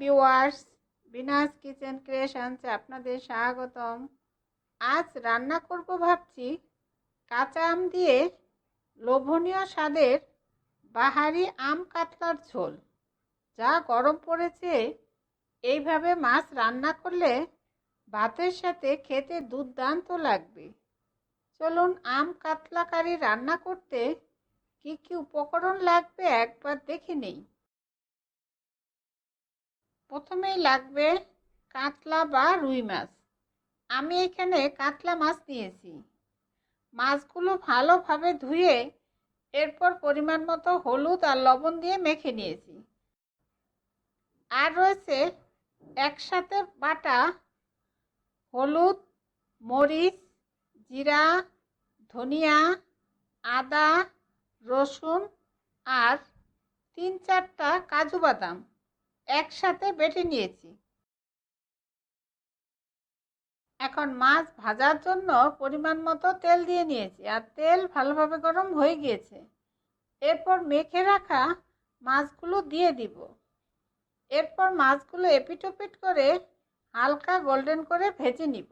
Viewers Binas kitchen ক্রিয়েশনসে আপনাদের স্বাগতম। আজ রান্না করব ভাবছি কাঁচা আম দিয়ে লোভনীয় স্বাদের বাহারি আম কাতলার ঝোল। যা গরম পড়েছে, এইভাবে মাছ রান্না করলে ভাতের সাথে খেতে দুর্দান্ত লাগবে। চলুন আম কাতলা কারি রান্না করতে কি কি উপকরণ লাগবে একবার দেখে নেই। প্রথমেই লাগবে কাতলা বা রুই মাছ। আমি এখানে কাতলা মাছ নিয়েছি। মাছগুলো ভালোভাবে ধুয়ে এরপর পরিমাণ মতো হলুদ আর লবণ দিয়ে মেখে নিয়েছি। আর রয়েছে একসাথে বাটা হলুদ, মরিচ, জিরা, ধনিয়া, আদা, রসুন আর তিন চারটা কাজু বাদাম। একসাথে বেটে নিয়েছি। এখন মাছ ভাজার জন্য পরিমাণ মতো তেল দিয়ে নিয়েছি আর তেল ভালোভাবে গরম হয়ে গিয়েছে। এরপর মেখে রাখা মাছগুলো দিয়ে দিব। এরপর মাছগুলো এপিটোপিট করে হালকা গোল্ডেন করে ভেজে নিব।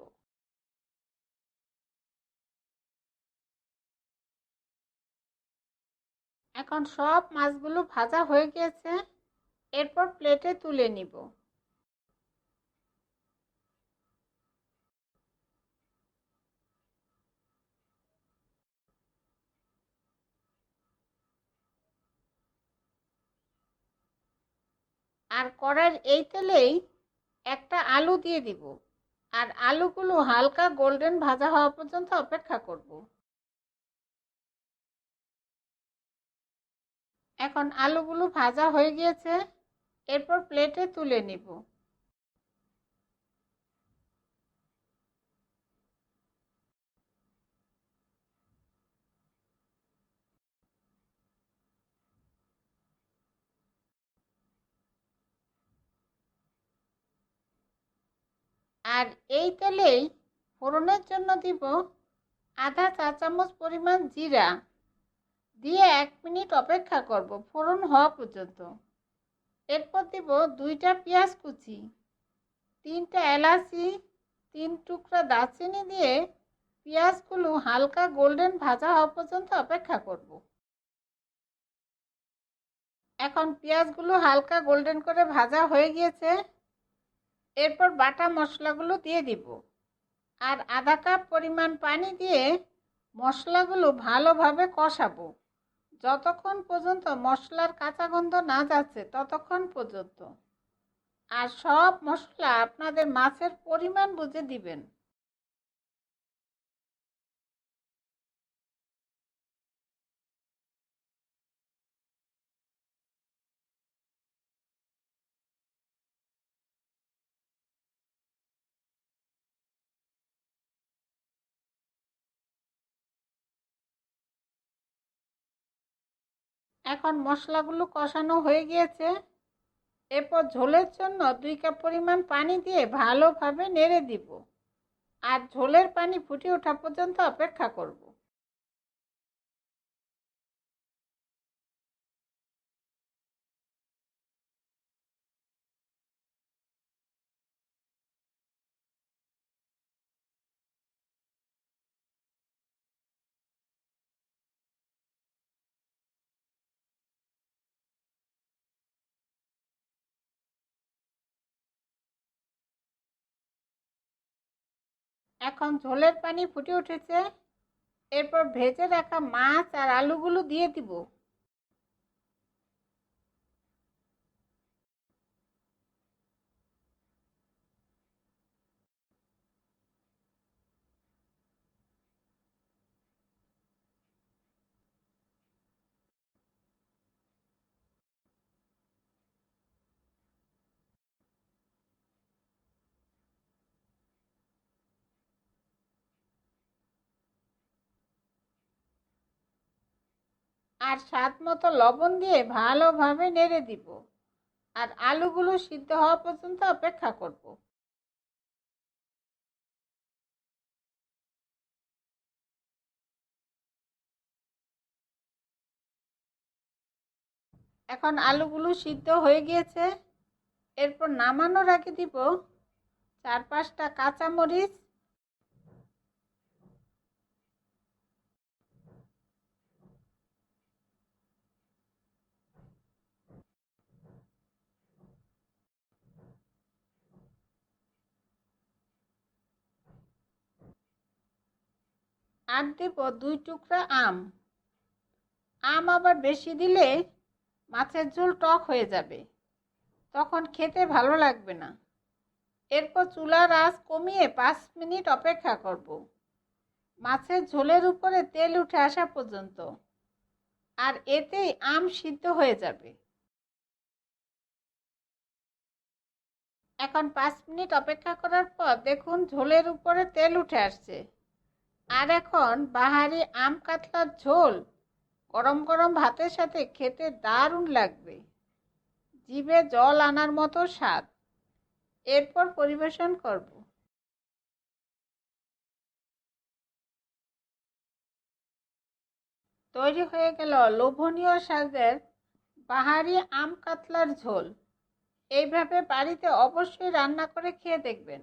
এখন সব মাছগুলো ভাজা হয়ে গিয়েছে। এরপর প্লেটে তুলে নিব। আর কড়ার এই তেলেই একটা আলু দিয়ে দিব। আর আলুগুলো হালকা গোল্ডেন ভাজা হওয়া পর্যন্ত অপেক্ষা করব। এখন আলুগুলো ভাজা হয়ে গিয়েছে। এরপর প্লেটে তুলে নিব। আর এই তেলেই ফোড়নের জন্য দিব আধা চা চামচ পরিমাণ জিরা। দিয়ে এক মিনিট অপেক্ষা করব, ফোড়ন হওয়া পর্যন্ত। এরপর দিব দুইটা পেঁয়াজ কুচি, তিনটা এলাচি, তিন টুকরা দারচিনি দিয়ে পেঁয়াজগুলো হালকা গোল্ডেন ভাজা হওয়া পর্যন্ত অপেক্ষা করব। এখন পেঁয়াজগুলো হালকা গোল্ডেন করে ভাজা হয়ে গিয়েছে। এরপর বাটা মশলাগুলো দিয়ে দিব আর আধা কাপ পরিমাণ পানি দিয়ে মশলাগুলো ভালোভাবে কষাবো। যতক্ষণ পর্যন্ত মশলার কাঁচা গন্ধ না যাচ্ছে, ততক্ষণ পর্যন্ত। আর সব মশলা আপনাদের মাছের পরিমাণ বুঝে দিবেন। এখন মশলাগুলো কষানো হয়ে গিয়েছে। এরপর ঝোলের জন্য দুই কাপ পরিমাণ পানি দিয়ে ভালোভাবে নেড়ে দিব। আর ঝোলের পানি ফুটে ওঠা পর্যন্ত অপেক্ষা করব। এখন ঝোলের পানি ফুটে উঠেছে। এরপর ভেজে রাখা মাছ আর আলুগুলো দিয়ে দিব। আর স্বাদ মতো লবণ দিয়ে ভালোভাবে নেড়ে দিব। আর আলুগুলো সিদ্ধ হওয়া পর্যন্ত অপেক্ষা করব। এখন আলুগুলো সিদ্ধ হয়ে গিয়েছে। এরপর নামানোর আগে দিব চার পাঁচটা কাঁচামরিচ আর দেব দুই টুকরা আম। আম আবার বেশি দিলে মাছের ঝোল টক হয়ে যাবে। তখন খেতে ভালো লাগবে না। এরপর চুলার আঁচ কমিয়ে পাঁচ মিনিট অপেক্ষা করব। মাছের ঝোলের উপরে তেল উঠে আসা পর্যন্ত। আর এতেই আম সিদ্ধ হয়ে যাবে। এখন পাঁচ মিনিট অপেক্ষা করার পর দেখুন ঝোলের উপরে তেল উঠে আসছে। আর এখন বাহারি আম কাতলার ঝোল। গরম গরম ভাতের সাথে খেতে দারুণ লাগবে। জিভে জল আনার মতো স্বাদ। এরপর পরিবেশন করব। তৈরি হয়ে গেল লোভনীয় স্বাদের বাহারি আম কাতলার ঝোল। এইভাবে বাড়িতে অবশ্যই রান্না করে খেয়ে দেখবেন।